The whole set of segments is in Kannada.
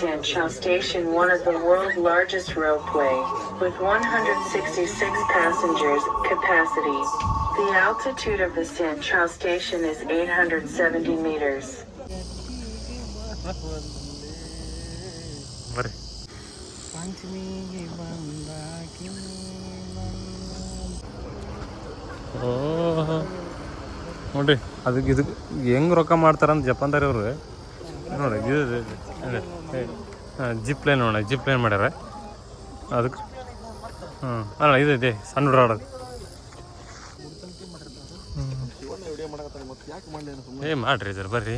Sanchao Station one of the world's largest ropeway, with 166 passengers capacity. The altitude of the Sanchao Station is 870 meters. ನೋಡ್ರಿ ಅದಕ್ಕೆ ಇದಕ್ಕೆ ಹೆಂಗೆ ರೊಕ್ಕ ಮಾಡ್ತಾರಂತ ಜಪಾನ್ದಾರ ಅವರು ನೋಡ್ರಿ ಇದು ಹಾಂ ಜಿಪ್ ಲೈನ್ ನೋಡ ಜಿಪ್ ಲೈನ್ ಮಾಡ್ಯಾರ. ಅದಕ್ಕೆ ಹ್ಞೂ ಅಲ್ಲ ಇದು ಇದೆ. ಸಣ್ಣ ಹುಡುಗ ಆಡೋದು ಏ ಮಾಡ್ರಿ ಸರ್ ಬರ್ರಿ.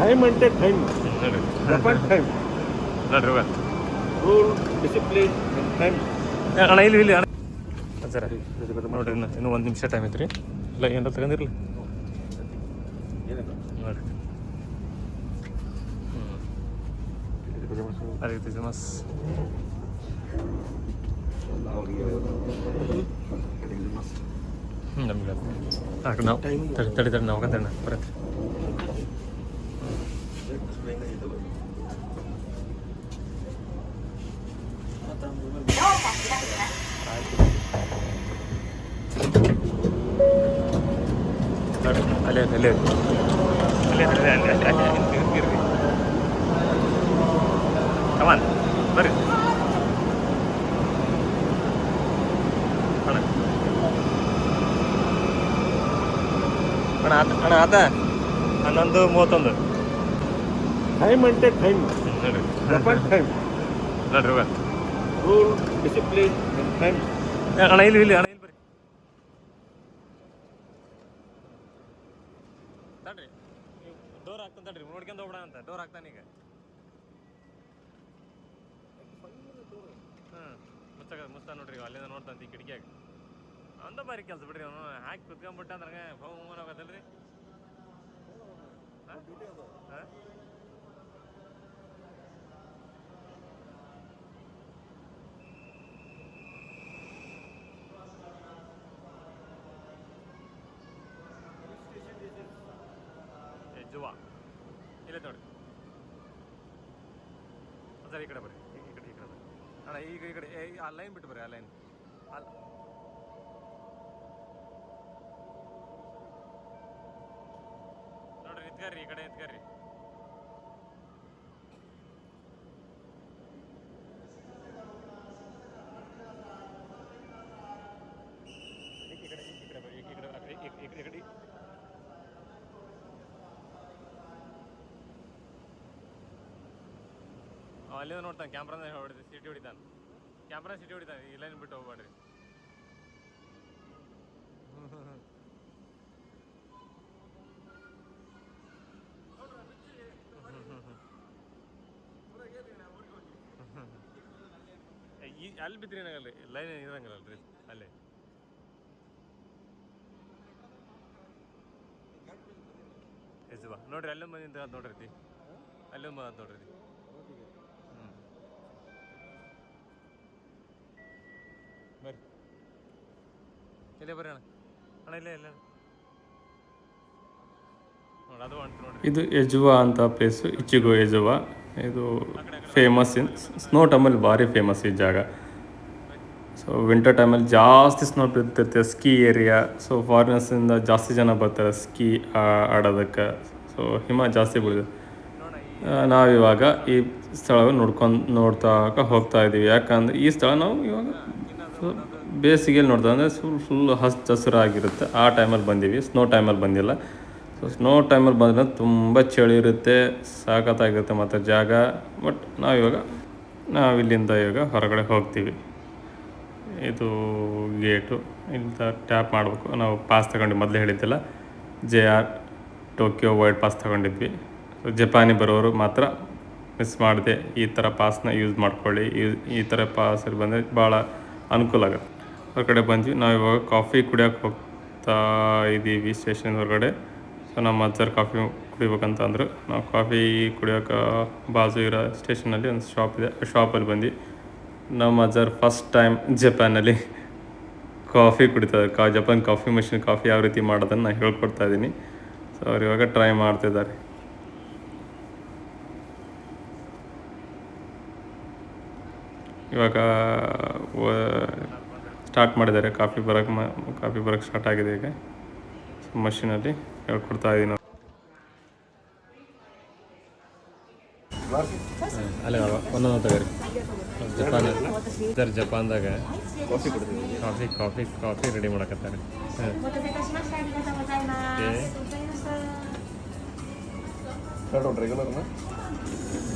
ಟೈಮ್ అంటే ಟೈಮ್ ಟೈಮ್ ನೋಡ್ರಿ ರೂಲ್ ಡಿಸಿಪ್ಲಿನ್ ಟೈಮ್ ಅಣ್ಣ ಇಲ್ಲಿ ಇಲ್ಲಿ ಅಣ್ಣ. ಸರ. ನೋಡ್ರಿ ಇನ್ನು ಇನ್ನೂ ಒಂದು ನಿಮಿಷ ಟೈಮ್ ಐತ್ರಿ. ಇಲ್ಲ ಏನಾರ ತಗೊಂಡಿರಲಿ. ನೋಡ್ರಿ. ありがとうございます。അല്ലേ അല്ലേ അല്ലേ അല്ലേ അല്ലേ അല്ലേ ಕಮಾನ್ ಬರ್ರಿ ಅಣ್ಣ ಆತ ಅಣ್ಣ ಆತ ಹನ್ನೊಂದು ಮೂವತ್ತೊಂದು ಟೈಮ್ అంటే ಟೈಮ್ ಟೈಮ್ ನೋಡ್ರಿ ರೂಲ್ ಡಿಸಿಪ್ಲಿನ್ ಟೈಮ್ ಅಣ್ಣ ಇಲ್ಲಿ ಇಲ್ಲಿ ಅಣ್ಣ ಇಲ್ಲಿ ಬರ್ರಿ ತಡ್ರಿ ಡೋರ್ ಹಾಕ್ತಾನೆ ತಡ್ರಿ ನೋಡ್ಕೊಂಡು ಹೋಗ್ಬಿಡ ಅಂತ ಡೋರ್ ಹಾಕ್ತಾನೆ ಈಗ ಹ್ಞೂ ಮುಚ್ಚಾಗ ಮುಚ್ತಾ ನೋಡ್ರಿ ಇವ ಅಲ್ಲಿಂದ ನೋಡ್ತಾನೆ ಈ ಕಿಟಕಿಯಾಗ ಅಂದ ಬಾರಿ ಕೆಲಸ ಬಿಡ್ರಿ ಅವನು. ಹಾಕಿ ಕುತ್ಕೊಂಡ್ಬಿಟ್ಟ ಅಂದ್ರೆ ಫೋನ್ ಹೋಗತ್ತಲ್ರಿ ಹಾಂ? ಹಾಂ? ಏ ಜುವ. ಇಲ್ಲೇ ನೋಡಿ ಸರ್ ಈ ಕಡೆ ಬರ್ರಿ. ಈ ಈ ಕಡೆ ಈ ಕಡೆ ಬರ್ರಿ. ಅಣ್ಣ ಈಗ ಈ ಕಡೆ ಏ, ಆ ಲೈನ್ ಬಿಟ್ಟು ಬರ್ರಿ ಆ ಲೈನ್. ಅಲ್ಲ. ನೋಡ್ರಿ, ನಿಂತ್ಕರ್ರಿ, ಈ ಕಡೆ ನಿಂತ್ಕರ್ರಿ. ಈ ಕಡೆ ಈ ಕಡೆ ಬರ್ರಿ ಈ ಕಡೆ ಕಡೆ ಈ ಕಡೆ. ಅಲ್ಲಿಂದ ನೋಡ್ತಾನೆ ಕ್ಯಾಮ್ರಾನ ಹೊಡಿದ, ಸಿಟಿ ಹೊಡಿತಾನೆ. ಕ್ಯಾಮ್ರಾ ಸಿಟಿ ಹೊಡಿತಾನೆ ಲೈನ್ ಬಿಟ್ಟು ಹೋಗ್ಬೇಡ್ರಿ. ಈ ಅಲ್ಲಿ ಬಿದ್ರಿ ಏನಾಗಲ್ಲ ಲೈನ್ ಇರಂಗಿಲ್ಲಲ್ರಿ ಅಲ್ಲೇ. ಎಸ್ ಬಾ ನೋಡ್ರಿ, ಅಲ್ಲೊಂದು ಬಂದಿಂದ ನೋಡ್ರಿ ತಿ. ಅಲ್ಲೊಂದು ಬಂದ ನೋಡ್ರಿ ಇಲ್ಲೇ ಅಣ್ಣ ಇಲ್ಲೇ ಇಲ್ಲ. ಇದು ಎಜುವಾ ಅಂತ ಪ್ಲೇಸು ಇಚ್ಚಿಗೋ ಎಜುವಾ ಇದು ಫೇಮಸ್ ಇನ್ ಸ್ನೋ ಟೈಮಲ್ಲಿ ಭಾರಿ ಫೇಮಸ್ ಈ ಜಾಗ. ಸೊ ವಿಂಟರ್ ಟೈಮಲ್ಲಿ ಜಾಸ್ತಿ ಸ್ನೋ ಬೀಳ್ತೈತೆ ಸ್ಕಿ ಏರಿಯಾ ಸೊ ಫಾರಿನರ್ಸಿಂದ ಜಾಸ್ತಿ ಜನ ಬರ್ತಾರೆ ಸ್ಕಿ ಆಡೋದಕ್ಕೆ. ಸೊ ಹಿಮ ಜಾಸ್ತಿ ಬೀಳಿದೆ ನಾವಿವಾಗ ಈ ಸ್ಥಳವನ್ನು ನೋಡ್ಕೊಂಡು ನೋಡ್ತಾ ಹೋಗ್ತಾ ಇದ್ದೀವಿ ಯಾಕಂದರೆ ಈ ಸ್ಥಳ ನಾವು ಇವಾಗ ಬೇಸಿಗೆಯಲ್ಲಿ ನೋಡ್ತಾ ಅಂದರೆ ಫುಲ್ ಫುಲ್ ಹಸ್ತ ಹಸಿರಾಗಿರುತ್ತೆ ಆ ಟೈಮಲ್ಲಿ ಬಂದೀವಿ. ಸ್ನೋ ಟೈಮಲ್ಲಿ ಬಂದಿಲ್ಲ. ಸೊ ಸ್ನೋ ಟೈಮಲ್ಲಿ ಬಂದರೆ ತುಂಬ ಚಳಿ ಇರುತ್ತೆ, ಸಾಕತ್ತಾಗಿರುತ್ತೆ ಮತ್ತು ಜಾಗ. ಬಟ್ ನಾವಿವಾಗ ನಾವಿಲ್ಲಿಂದ ಇವಾಗ ಹೊರಗಡೆ ಹೋಗ್ತೀವಿ. ಇದು ಗೇಟು ಇಂಥ ಟ್ಯಾಪ್ ಮಾಡಬೇಕು. ನಾವು ಪಾಸ್ ತಗೊಂಡು ಮೊದಲೇ ಹೇಳಿದ್ದಿಲ್ಲ. J R Tokyo wide pass ತಗೊಂಡಿದ್ವಿ. ಜಪಾನಿ ಬರೋರು ಮಾತ್ರ ಮಿಸ್ ಮಾಡಿದೆ. ಈ ಥರ ಪಾಸ್ನ ಯೂಸ್ ಮಾಡ್ಕೊಳ್ಳಿ. ಈ- ಈ ಥರ ಪಾಸಲ್ಲಿ ಬಂದರೆ ಭಾಳ ಅನುಕೂಲ ಆಗುತ್ತೆ. ಹೊರಗಡೆ ಬಂದ್ವಿ. ನಾವು ಇವಾಗ ಕಾಫಿ ಕುಡಿಯೋಕೆ ಹೋಗ್ತಾ ಇದ್ದೀವಿ ಸ್ಟೇಷನ್ ಹೊರಗಡೆ. ಸೊ ನಮ್ಮ ಅಜ್ಜರ್ ಕಾಫಿ ಕುಡಿಬೇಕಂತ ಅಂದರು. ನಾವು ಕಾಫಿ ಕುಡಿಯೋಕೆ ಬಾಜು ಇರೋ ಸ್ಟೇಷನಲ್ಲಿ ಒಂದು ಶಾಪ್ ಇದೆ. ಆ ಶಾಪಲ್ಲಿ ಬಂದು ನಮ್ಮ ಅಜ್ಜರ್ ಫಸ್ಟ್ ಟೈಮ್ ಜಪಾನಲ್ಲಿ ಕಾಫಿ ಕುಡಿತಾರೆ. ಕಾ ಜಪಾನ್ ಕಾಫಿ ಮಷಿನ್ ಕಾಫಿ ಯಾವ ರೀತಿ ಮಾಡೋದನ್ನು ನಾನು ಹೇಳ್ಕೊಡ್ತಾ ಇದ್ದೀನಿ ಸೊ ಅವ್ರು ಇವಾಗ ಟ್ರೈ ಮಾಡ್ತಿದ್ದಾರೆ. ಇವಾಗ ಸ್ಟಾರ್ಟ್ ಮಾಡಿದ್ದಾರೆ. ಕಾಫಿ ಬರೋಕ್ಕೆ ಕಾಫಿ ಬರೋಕ್ಕೆ ಸ್ಟಾರ್ಟ್ ಆಗಿದೆ ಈಗ. ಮಷಿನಲ್ಲಿ ಹೇಳ್ಕೊಡ್ತಾ ಇದ್ದೀನಿ ಅಲ್ಲ ಒಂದೊಂದು ತಗೋರಿ. ಜಪಾನ್ ಸರ್ ಜಪಾನ್ದಾಗ ಕಾಫಿ ಕೊಡ್ತೀವಿ. ಕಾಫಿ ಕಾಫಿ ಕಾಫಿ ರೆಡಿ ಮಾಡಕತ್ತಾರೆ. ಹಾಂ.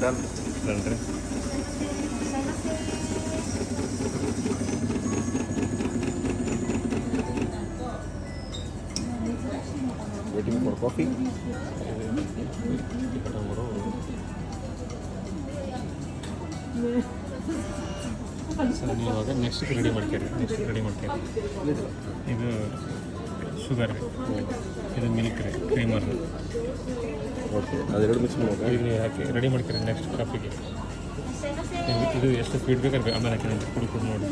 ಡನ್ ಡನ್ ರೀ. ವೇಟಿಂಗ್ for ಕಾಫಿ ಸರ್ ನೀವು ಇವಾಗ ನೆಕ್ಸ್ಟ್ ರೆಡಿ ಮಾಡ್ತೀರಿ? ನೆಕ್ಸ್ಟ್ ರೆಡಿ ಮಾಡ್ತೀರಿ? ಇದು ಶುಗರ್ ಇದು ಮಿಲ್ಕ್ ರೀ ಕ್ರೀಮರ್ ಓಕೆ ಅದೆರಡು ಮಿಕ್ಸ್ ಮಾಡ್ಬೇಕಾ ಇದು ಹಾಕಿ ರೆಡಿ ಮಾಡ್ತೀರಿ ನೆಕ್ಸ್ಟ್ ಕಾಫಿಗೆ ಇದು- ಎಷ್ಟು ಸ್ಪೀಡ್ ಬೇಕಾದ್ರೆ ಆಮೇಲೆ ಹಾಕಿ ಕುಡಿ ಕುಡಿ ನೋಡಿ.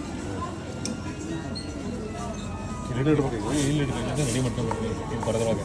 ಇಡ್ಬೇಕು ಇಲ್ಲಿ ಇಡ್ಬೇಕು ಇದನ್ನ ರೆಡಿ ಮಾಡ್ಕೊಂಡ್ಬಿಡ್ತೀನಿ. ಬರೋದ್ರೊಳಗೆ.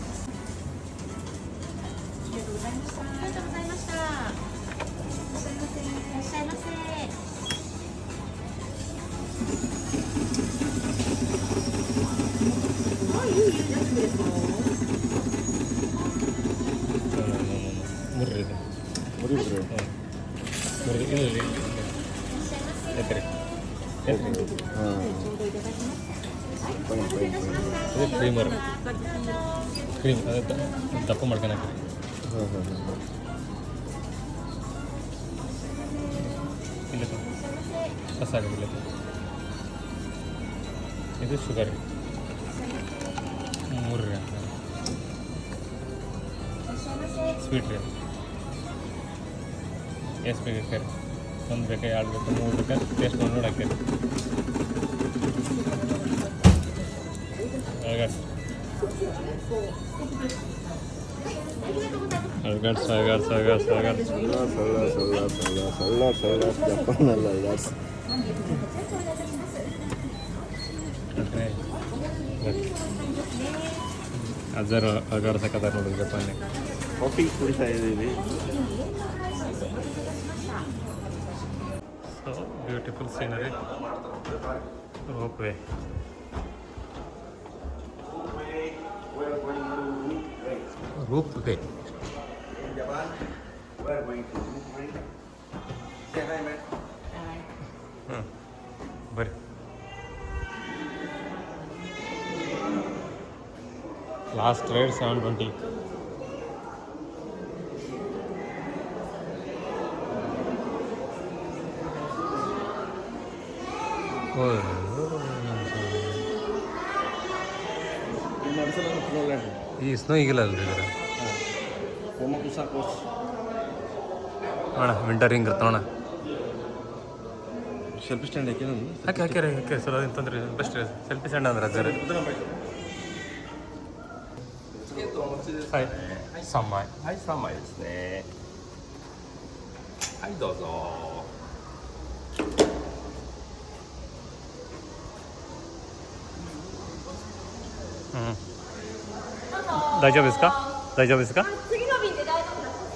ಮುರ್ರಿ ಇದು ಮುರಿ ಬಿಡ್ರಿ ಮುರ್ರಿ ಇದು ಇಲ್ಲಿ ಎತ್ತರಿ ಎತ್ತರಿ ಹಾಂ ಫೈನ್ ಫೈನ್ ಫೈನ್ ಇದು ಕ್ರೀಮರ್ ಕ್ರೀಮ್ ಅದು ದ- ದಪ್ಪ ಮಾಡ್ಕೊಂಡು ಹಾಕ್ರಿ ಹಾಂ ಹಾಂ ಹಾಂ ಇಲ್ಲ ಕಸ ಆಗಿಲ್ಲ ಇದು ಶುಗರ್ ಸ್ವೀಟ್ ರೀ ಎಷ್ಟು ಬೇಕು ಒಂದು ಬೇಕಾ ಎರಡು ಬೇಕು ಮೂರು ಬೇಕಾ ಟೇಸ್ಟ್ ಮಾಡಿ ನೋಡಿ ಹಾಕ್ರಿ ಅಳ್ಗಾಡ್ಸ್ ಅಳ್ಗಾಡ್ಸ್ ಅಳ್ಗಾಡ್ಸ್ ಅಳ್ಗಾಡ್ಸ್ ಸಲ್ಲ ಸಲ್ಲ ಸಲ್ಲ ಸಲ್ಲ ಸಲ್ಲ ಸಲ್ಲ ಜಪಾನಲ್ಲ ಅಲ್ಲ ಅಜ್ಜಾರು ನೋಡ್ರಿ ಕಾಫಿ ಕುಡಿತಾ ಇದ್ದೀವಿ. So beautiful scenery ropeway ropeway ಹಾಂ ಬರ್ರಿ ಲಾಸ್ಟ್ ರೈಡ್ ಸೆವೆನ್ ಟ್ವೆಂಟಿ ಈ ಸ್ನೋ ಈಗಿಲ್ಲ ಅಲ್ರಿ ಅಣ್ಣ ವಿಂಟರ್ ಹಿಂಗೆ ಇರ್ತಾವಣ ಸೆಲ್ಫಿ ಸ್ಟ್ಯಾಂಡ್ ಹಾಕಿ ನಾನು. ಹಾಕಿ ರೀ ಹಾಕಿ ಸರ್ ಅದೇನು ತೊಂದ್ರೆ ಬೆಸ್ಟ್ ರೀ ಸೆಲ್ಫಿ ಸ್ಟ್ಯಾಂಡ್ ಅಂದ್ರೆ ಅಜ್ಜಾರ ಹಾಯ್ ಸಮ್ಮಾಯ್ はい、3枚ですね。はい、どうぞ。 ಹ್ಞೂ ದಾಜಾಬ್ ಇಸ್ಕಾ ದಾಜಾಬ್ ಇಸ್ಕಾ 次の便で大丈夫です。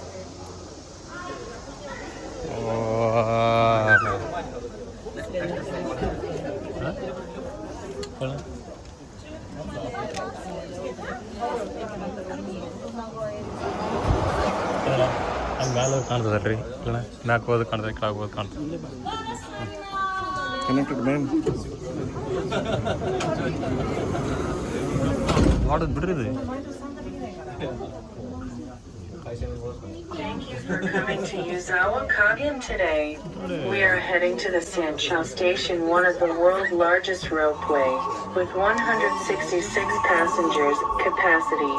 ಅಲ್ಲಿ ಮ್ಯಾಲೆ ಕಾಣ್ತದಲ್ರಿ ಇಲ್ಲ ಮ್ಯಾಕ್ ಹೋಗೋದು ಕಾಣ್ತದೆ ಕೆಳಗೆ ಹೋಗೋದು ಕಾಣ್ತದೆ ಕನೆಕ್ಟೆಡ್ ಮ್ಯಾಮ್ ಮಾಡೋದು ಬಿಡ್ರಿ ಇದು Thank you for coming to Yuzawa Kagen today. We are heading to the Sanchao Station, one of the world's largest ropeway, with 166 passengers capacity.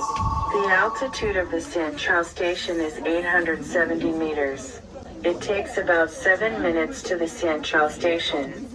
The altitude of the Sanchao Station is 870 meters. It takes about 7 minutes to the Sanchao Station.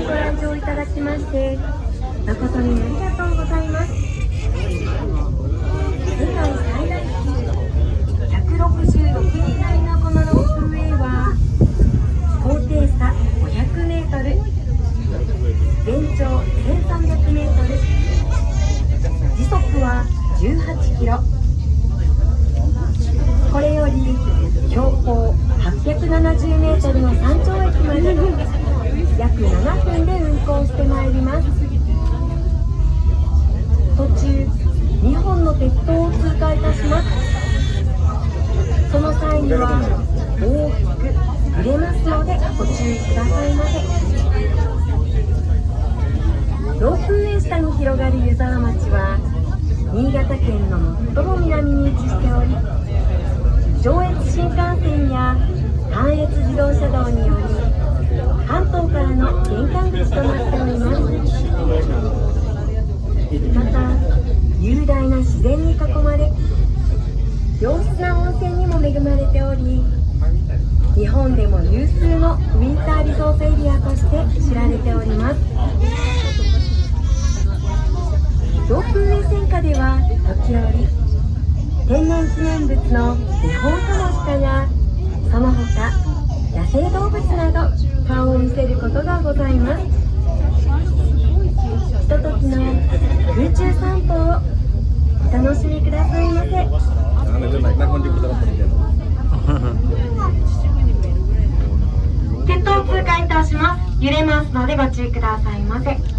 いただきまして誠にありがとうございます。世界最大級166人乗りのこのロープウェイは高低差500メートル全長1300メートル時速は18キロこれより標高870メートルの山頂駅まで約7分で運行してまいります途中2本の鉄塔を通過いたしますその際には大きく揺れますのでご注意くださいませロープウェイ下に広がる湯沢町は新潟県の最も南に位置しており上越新幹線や関越自動車道により関東からの玄関口となっておりますまた雄大な自然に囲まれ良質な温泉にも恵まれており日本でも有数のウィンターリゾートエリアとして知られております。ロープウェイ線下では時折天然記念物のニホンカモシカやその他野生動物など顔を見せることがございます。ひとときの空中散歩をお楽しみくださいませ。鉄塔通過いたします。揺れますのでご注意くださいませ。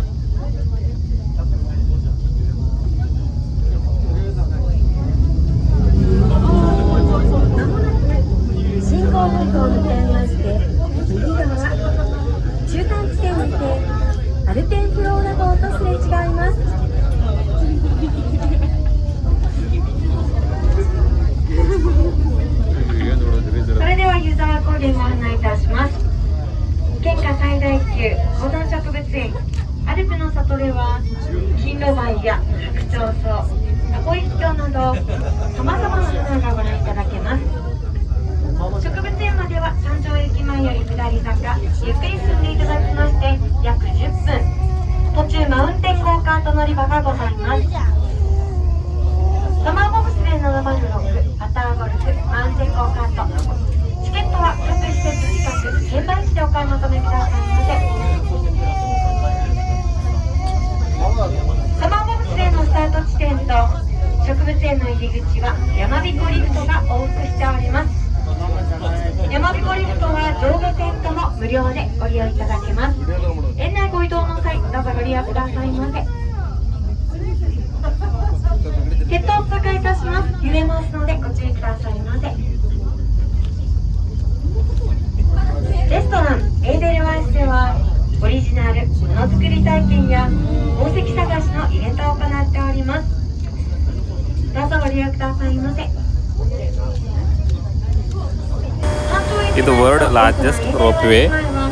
largest ropeway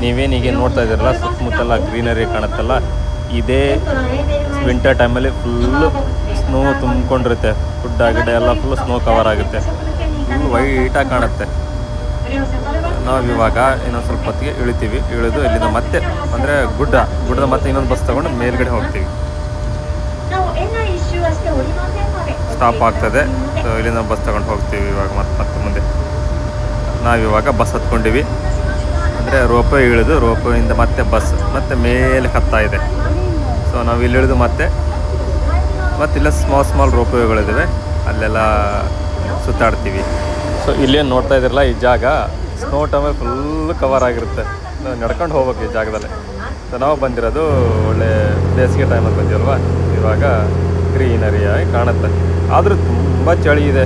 ನೀವೇನೀಗ ನೋಡ್ತಾ ಇದ್ದೀರಲ್ಲ, ಸುತ್ತಮುತ್ತಲ ಗ್ರೀನರಿ ಕಾಣುತ್ತಲ್ಲ, ಇದೇ ವಿಂಟರ್ ಟೈಮಲ್ಲಿ ಫುಲ್ಲು ಸ್ನೋ ತುಂಬಿಕೊಂಡಿರುತ್ತೆ. ಗುಡ್ಡ ಗಿಡ ಎಲ್ಲ ಫುಲ್ ಸ್ನೋ ಕವರ್ ಆಗುತ್ತೆ. ಫುಲ್ ವೈಟಾಗಿ ಕಾಣುತ್ತೆ. ನಾವು ಇವಾಗ ಇನ್ನೊಂದು ಸ್ವಲ್ಪ ಹೊತ್ತಿಗೆ ಇಳಿತೀವಿ. ಇಳಿದು ಇಲ್ಲಿಂದ ಮತ್ತೆ, ಅಂದರೆ ಗುಡ್ಡ, ಗುಡ್ಡದ ಮತ್ತೆ ಇನ್ನೊಂದು ಬಸ್ ತಗೊಂಡು ಮೇಲ್ಗಡೆ ಹೋಗ್ತೀವಿ. ಸ್ಟಾಪ್ ಆಗ್ತದೆ. ಸೊ ಇಲ್ಲಿಂದ ಬಸ್ ತಗೊಂಡು ಹೋಗ್ತೀವಿ ಇವಾಗ ಮತ್ತೆ ಮತ್ತೆ ಮುಂದೆ. ನಾವಿವಾಗ ಬಸ್ ಹತ್ಕೊಂಡಿವಿ. ಅಂದರೆ ರೋಪೆ ಇಳಿದು ರೋಪೆಯಿಂದ ಮತ್ತೆ ಬಸ್, ಮತ್ತೆ ಮೇಲೆ ಹತ್ತಾ ಇದೆ. ಸೊ ನಾವು ಇಲ್ಲಿ ಇಳಿದು ಮತ್ತೆ ಮತ್ತೆ ಇಲ್ಲ ಸ್ಮಾಲ್ ಸ್ಮಾಲ್ ರೋಪುಗಳಿದ್ದಾವೆ ಅಲ್ಲೆಲ್ಲ ಸುತ್ತಾಡ್ತೀವಿ. ಸೊ ಇಲ್ಲೇನು ನೋಡ್ತಾ ಇದ್ರಲ್ಲ ಈ ಜಾಗ? ಸ್ನೋ ಟೈಮಲ್ಲಿ ಫುಲ್ ಕವರ್ ಆಗಿರುತ್ತೆ. ನಾವು ನಡ್ಕೊಂಡು ಹೋಗ್ಬೇಕು ಈ ಜಾಗದಲ್ಲಿ. ಸೊ ನಾವು ಬಂದಿರೋದು ಒಳ್ಳೆ ಬೇಸಿಗೆ ಟೈಮಲ್ಲಿ ಬಂದಿಲ್ವಾ ಇವಾಗ ಗ್ರೀನರಿಯಾಗಿ ಕಾಣುತ್ತೆ. ಆದರೂ ತುಂಬ ಚಳಿ ಇದೆ.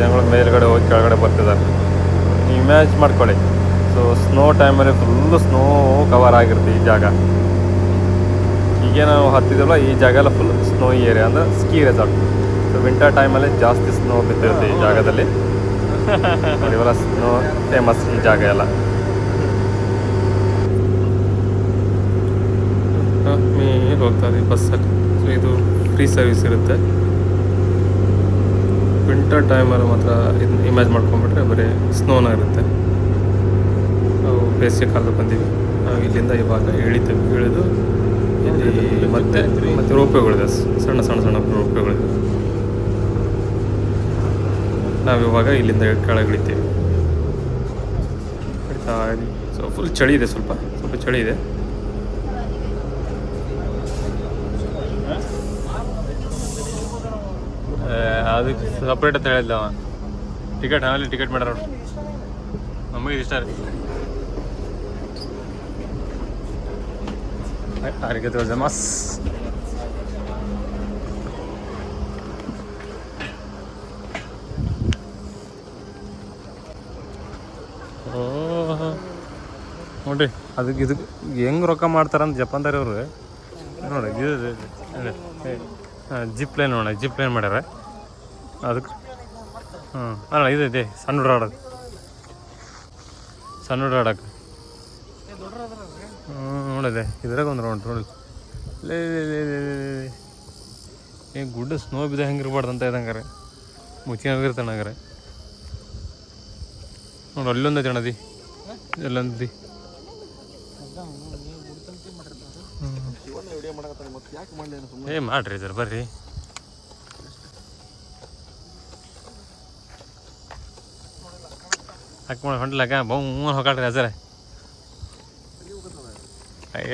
ಜನಗಳು ಮೇಲ್ಗಡೆ ಹೋಗಿ ಕೆಳಗಡೆ ಬರ್ತಿದ್ದಾರೆ. ನೀವು ಇಮ್ಯಾಜ್ ಮಾಡ್ಕೊಳ್ಳಿ. ಸೊ ಸ್ನೋ ಟೈಮಲ್ಲಿ ಫುಲ್ಲು ಸ್ನೋ ಕವರ್ ಆಗಿರುತ್ತೆ ಈ ಜಾಗ. ಈಗ ನಾವು ಹತ್ತಿದ್ವಲ್ಲ ಈ ಜಾಗ ಎಲ್ಲ ಫುಲ್ ಸ್ನೋ ಏರಿಯಾ ಅಂದರೆ ಸ್ಕೀ ರೆಸಾರ್ಟ್ ಸೊ ವಿಂಟರ್ ಟೈಮಲ್ಲಿ ಜಾಸ್ತಿ ಸ್ನೋ ಬಿದ್ದಿರುತ್ತೆ ಈ ಜಾಗದಲ್ಲಿ. ಇವೆಲ್ಲ ಸ್ನೋ ಫೇಮಸ್ ಈ ಜಾಗ ಎಲ್ಲ. ಮೇಲೆ ಹೋಗ್ತಾರೆ ಬಸ್ಸಲ್ಲಿ ಸೊ ಇದು ಫ್ರೀ ಸರ್ವಿಸ್ ಇರುತ್ತೆ. ವಿಂಟರ್ ಟೈಮಲ್ಲಿ ಮಾತ್ರ ಇದನ್ನ ಇಮ್ಯಾಜ್ ಮಾಡ್ಕೊಂಬಿಟ್ರೆ ಬರೀ ಸ್ನೋನ ಇರುತ್ತೆ. ನಾವು ಬೇಸಿಗೆ ಕಾಲದಲ್ಲಿ ಬಂದೀವಿ. ನಾವು ಇಲ್ಲಿಂದ ಇವಾಗ ಇಳಿತೇವೆ ಇಳಿದು ಇಲ್ಲಿ ಮತ್ತೆ ಮತ್ತೆ ರೋಪೆಗಳಿದೆ. ಸಣ್ಣ ಸಣ್ಣ ಸಣ್ಣ ರೋಪೆಗಳಿದೆ. ನಾವು ಇವಾಗ ಇಲ್ಲಿಂದ ಕೆಳಗೆ ಇಳಿತೀವಿ. ಇಳಿತಾ ಇದೀವಿ ಸೊ ಫುಲ್ ಚಳಿ ಇದೆ ಸ್ವಲ್ಪ. ಸ್ವಲ್ಪ ಚಳಿ ಇದೆ. ಅದಕ್ಕೆ ಸಪ್ರೇಟ್ ಅಂತ ಹೇಳಿದ್ದ ಟಿಕೆಟ್ ಆಮೇಲೆ ಟಿಕೆಟ್ ಮಾಡ್ಯಾರ. ನಮಗೆ ಇಷ್ಟ ರೀ ಓಹ್. ನೋಡ್ರಿ ಅದಕ್ಕೆ ಇದಕ್ಕೆ ಹೆಂಗ್ ರೊಕ್ಕ ಮಾಡ್ತಾರಂತ ಜಪಾನ್ದಾರಿ ಅವರು ನೋಡಿ, ಇದು ಜಿಪ್ ಲೈನ್ ನೋಡ ಜಿಪ್ ಲೈನ್ ಮಾಡ್ಯಾರ. ಅದಕ್ಕೆ. ಹಾಂ ಅಲ್ಲ ಇದು ಇದೆ. ಸಣ್ಣ ಹುಡ್ರ ಆಡೋದು. ಸಣ್ಣ ಹುಡ್ರ ಆಡಕ್ಕೆ ಹ್ಞೂ ನೋಡಿದೆ. ಇದ್ರಾಗ ಒಂದು ರೌಂಡ್ ನೋಡಿ ಲೇ. ಏ ಗುಡ್ಡ ಸ್ನೋ ಬಿದ್ದ ಹೆಂಗೆ ಇರ್ಬಾರ್ದು ಅಂತ ಇದಂಗಾರೆ ಮುಚ್ಚಿನಾಗಿರ್ತಾನೆ ಹಂಗಾರೆ. ನೋಡಿ ಅಲ್ಲೊಂದು ಐತೆ ಅಣ್ಣದಿ. ಎಲ್ಲೊಂದಿ ಏ ಮಾಡ್ರಿ ಸರ್ ಬರ್ರಿ. ಹಾಕೊಂಡು ಹೊಂಟ್ಲಾಕ ಬೌ ಹೊಕಾಳ್ರಿ ಸರ್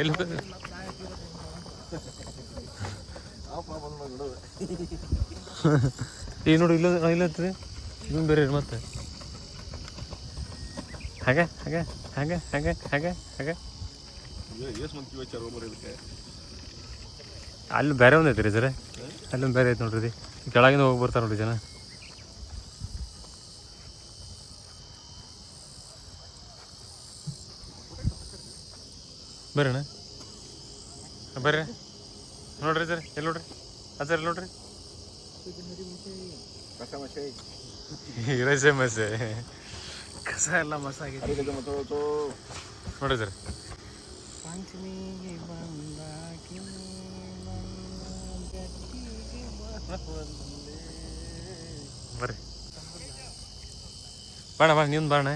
ಎಲ್ಲಿ ಈಗ ನೋಡಿ ಇಲ್ಲ ಇಲ್ಲ ಹತ್ರಿ ಇದನ್ನು ಬೇರೆ ಮತ್ತೆ. ಹಾಗೆ ಹಾಗೆ ಹಾಗೆ ಹಾಗೆ ಹಾಗೆ ಹಾಗೆ. ಅಲ್ಲಿ ಬೇರೆ ಒಂದು ಐತ್ರಿ ಸರ್ ಅಲ್ಲೊಂದು ಬೇರೆ ಐತೆ ನೋಡ್ರಿ ಕೆಳಗಿಂದ ಹೋಗಿ ಬರ್ತಾರೆ ನೋಡ್ರಿ ಜನ. ಬರ್ರಿ ಅಣ್ಣ. ಬರ್ರಿ ನೋಡ್ರಿ ಸರ್ ಎಲ್ಲಿ ನೋಡ್ರಿ? ಅದು ಸರ್ ಎಲ್ಲಿ ನೋಡ್ರಿ? ಕಸ ಸಮಸ್ಯೆ ಕಸ ಎಲ್ಲ ಮಸ ನೋಡ್ರಿ ಸರ್. ಬರ್ರಿ. ಬಾಣ ಬಾಣ ನಿಂದು ಬಾಣ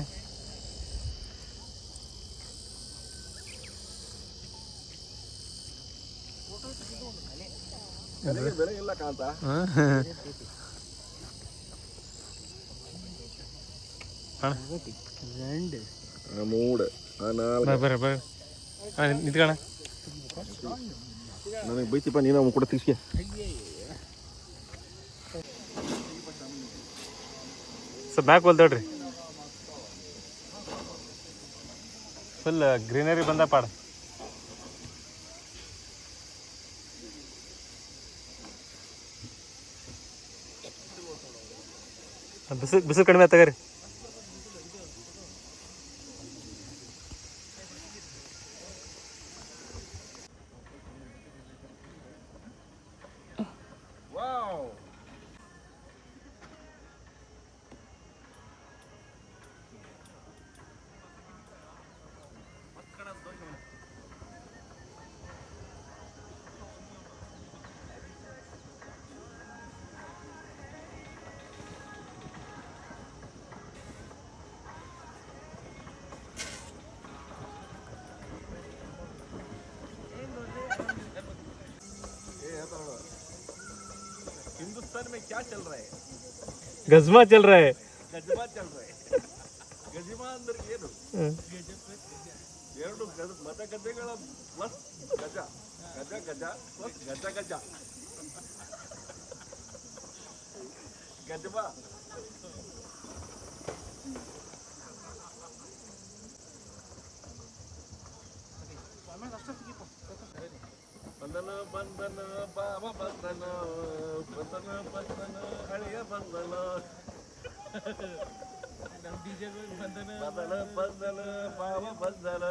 ಬೆಲೆ ಇಲ್ಲ ಕಾಂತ. ನಿಂತ್ಕಣ ನನಗೆ ಬೈತಿಪ್ಪ ನೀನು ಅವ್ನು ಕೂಡ ತಿರ್ಸ್ಕೆ. ಬ್ಯಾಕ್ ಬ್ಯಾಕ್ ಹೊಲ್ತಾಡ್ರಿ ಫುಲ್ ಗ್ರೀನರಿ ಬಂದ ಪಾಡ ಬಿಸಿಲು ಬಿಸಿಲು ಕಡಿಮೆ ತಗರಿ. राजस्थान में क्या चल रहा है? गजबा चल रहा है। गजबा चल रहा है। गजबा अंदर ये दो हाँ। ये दो गज मत करते का बस गजा। गजा गजा। बस गजा गजा। गजबा बंधन बंधन बाबा बंधन बंधन बंधन हळ्या बंधन बंधन बंधन बाबा बंधन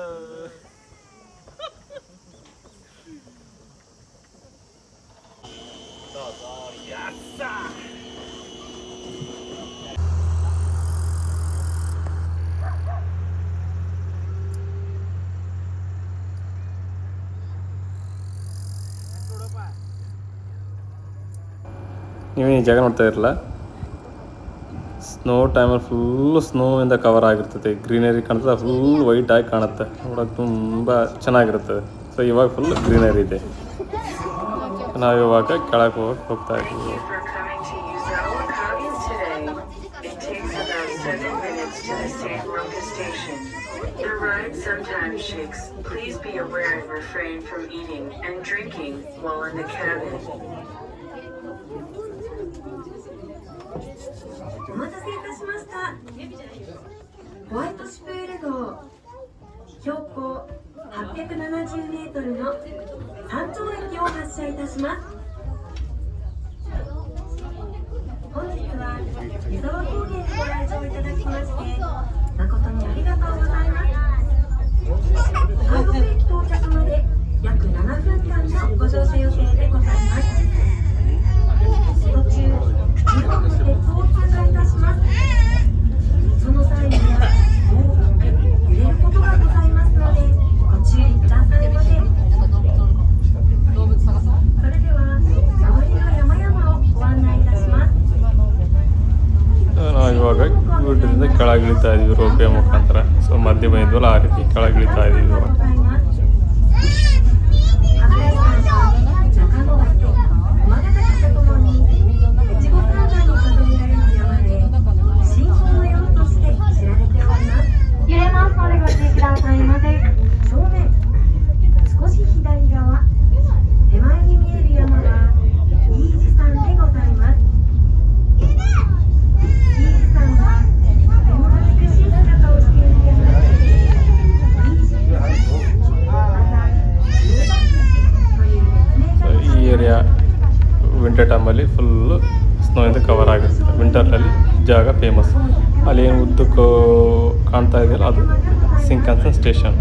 ನೀವೇ ಈ ಜಾಗ ನೋಡ್ತಾ ಇರಲ್ಲ ಸ್ನೋ ಟೈಮಲ್ಲಿ ಫುಲ್ಲು ಸ್ನೋ ಇಂದ ಕವರ್ ಆಗಿರ್ತದೆ. ಗ್ರೀನರಿ ಕಾಣುತ್ತೆ ಫುಲ್ ವೈಟ್ ಆಗಿ ಕಾಣುತ್ತೆ. ನೋಡೋಕೆ ತುಂಬ ಚೆನ್ನಾಗಿರುತ್ತದೆ. ಸೊ ಇವಾಗ ಫುಲ್ ಗ್ರೀನರಿ ಇದೆ. ನಾವು ಇವಾಗ ಕೆಳಕ್ಕೆ ಹೋಗಕ್ಕೆ ಹೋಗ್ತಾ ಇದ್ದೀವಿ. Please be aware and refrain from eating and drinking while in the cabin. お待たせいたしました。ホワイトシュプール号標高8 7 0メートルの山頂駅を発車いたします。本日は湯沢高原にご来場いただきまして誠にありがとうございます。韓国駅到着 ಹೋಗಿ ಜಾಗ ಫೇಮಸ್ ಅಲ್ಲಿ ಏನು ಉದ್ದಕ್ಕೂ ಕಾಣ್ತಾ ಇದೆಯಲ್ಲ ಅದು ಸಿಂಕನ್ಸನ್ ಸ್ಟೇಷನ್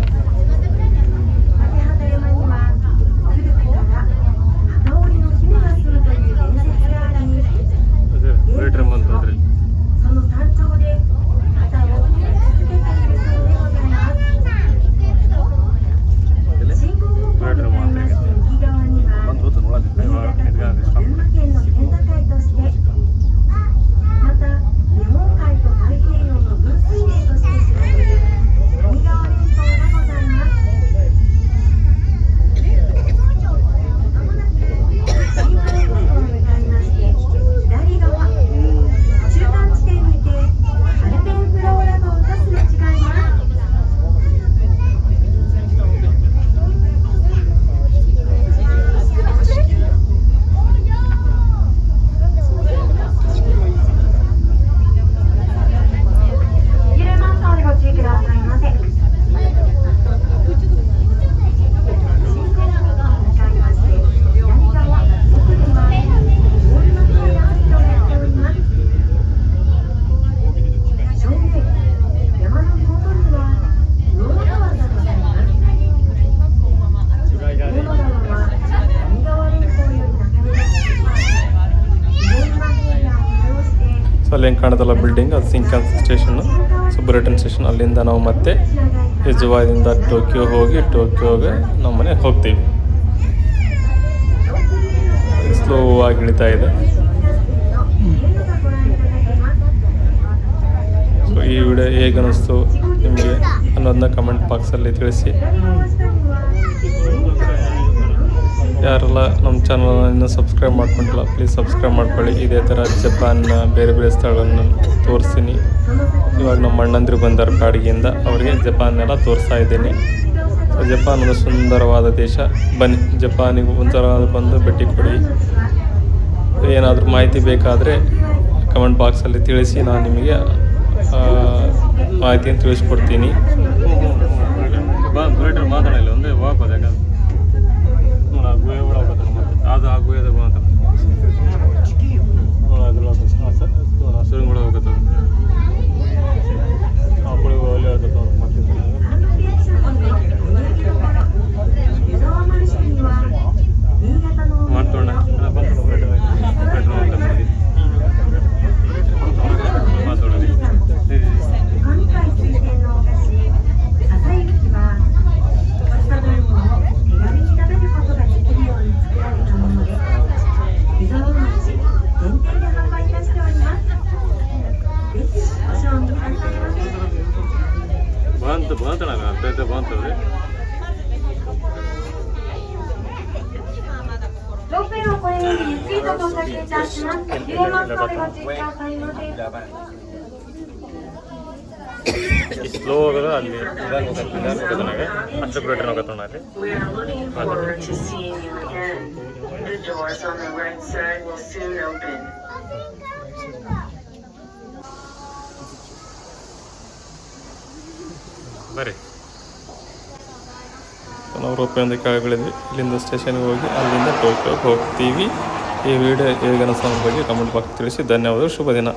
ಅಲ್ಲಿ ಬಿಲ್ಡಿಂಗ್ ಅದು ಸಿಂಕನ್ ಸ್ಟೇಷನ್ ಸೊ ಬುಲೆಟಿನ್ ಸ್ಟೇಷನ್ ಅಲ್ಲಿಂದ ನಾವು ಮತ್ತೆ ಯಜುವಾದಿಂದ ಟೋಕಿಯೋ ಹೋಗಿ ಟೋಕಿಯೋಗೆ ನಮ್ಮ ಮನೆಗೆ ಹೋಗ್ತೀವಿ. ಸ್ಲೋ ಆಗಿ ಇಳಿತಾ ಇದೆ. ಸೊ ಈ ವಿಡಿಯೋ ಹೇಗೆ ಅನ್ನಿಸ್ತು ನಿಮಗೆ ಅನ್ನೋದನ್ನ ಕಮೆಂಟ್ ಬಾಕ್ಸಲ್ಲಿ ತಿಳಿಸಿ. ಯಾರೆಲ್ಲ ನಮ್ಮ ಚಾನಲ್ ಇನ್ನೂ ಸಬ್ಸ್ಕ್ರೈಬ್ ಮಾಡ್ಕೊಂಡಿಲ್ಲ ಪ್ಲೀಸ್ ಸಬ್ಸ್ಕ್ರೈಬ್ ಮಾಡ್ಕೊಳ್ಳಿ. ಇದೇ ಥರ ಜಪಾನ್ ಬೇರೆ ಬೇರೆ ಸ್ಥಳಗಳನ್ನು ತೋರಿಸ್ತೀನಿ. ಇವಾಗ ನಮ್ಮ ಅಣ್ಣಂದಿರು ಬಂದಾರ ಕಾಡಿಗೆಯಿಂದ, ಅವರಿಗೆ ಜಪಾನ್ನೆಲ್ಲ ತೋರಿಸ್ತಾ ಇದ್ದೀನಿ. ಸೊ ಜಪಾನ್ ಒಂದು ಸುಂದರವಾದ ದೇಶ. ಬನ್ನಿ, ಜಪಾನಿಗೆ ಒಂಥರ ಬಂದು ಭೇಟಿ ಕೊಡಿ. ಏನಾದರೂ ಮಾಹಿತಿ ಬೇಕಾದರೆ ಕಮೆಂಟ್ ಬಾಕ್ಸಲ್ಲಿ ತಿಳಿಸಿ, ನಾನು ನಿಮಗೆ ಮಾಹಿತಿಯನ್ನು ತಿಳಿಸ್ಕೊಡ್ತೀನಿ. ಮಾತಾಡಲಿಲ್ಲ ಒಂದೇ ವಾಪಸ್ ಯಾಕಂದ್ರೆ. ಗುಹೆ ಒಳಗೆ ಅದು ಆ ಗುಹೆದಾಗ リザー限定で販売いたしておりますぜひ賞味くださいませバントバントなバントでロペをこれよりゆっくりと到着いたします揺れますのでご注意くださいませ The doors on the right side will soon open. ಬರ್ರಿ ನಾವು ರೂಪಾಯಿಂದ ಕೆಳಗಿಳಿದ್ವಿ ಇಲ್ಲಿಂದ ಸ್ಟೇಷನ್ಗೆ ಹೋಗಿ ಅಲ್ಲಿಂದ ಟೋಕಿಯೋಗೆ ಹೋಗ್ತೀವಿ. ಈ ವಿಡಿಯೋ ಹೇಗೆ ಅನ್ನಿಸೋ ಬಗ್ಗೆ ಕಮೆಂಟ್ ಬಾಕ್ಸ್ ತಿಳಿಸಿ. ಧನ್ಯವಾದಗಳು. ಶುಭ ದಿನ.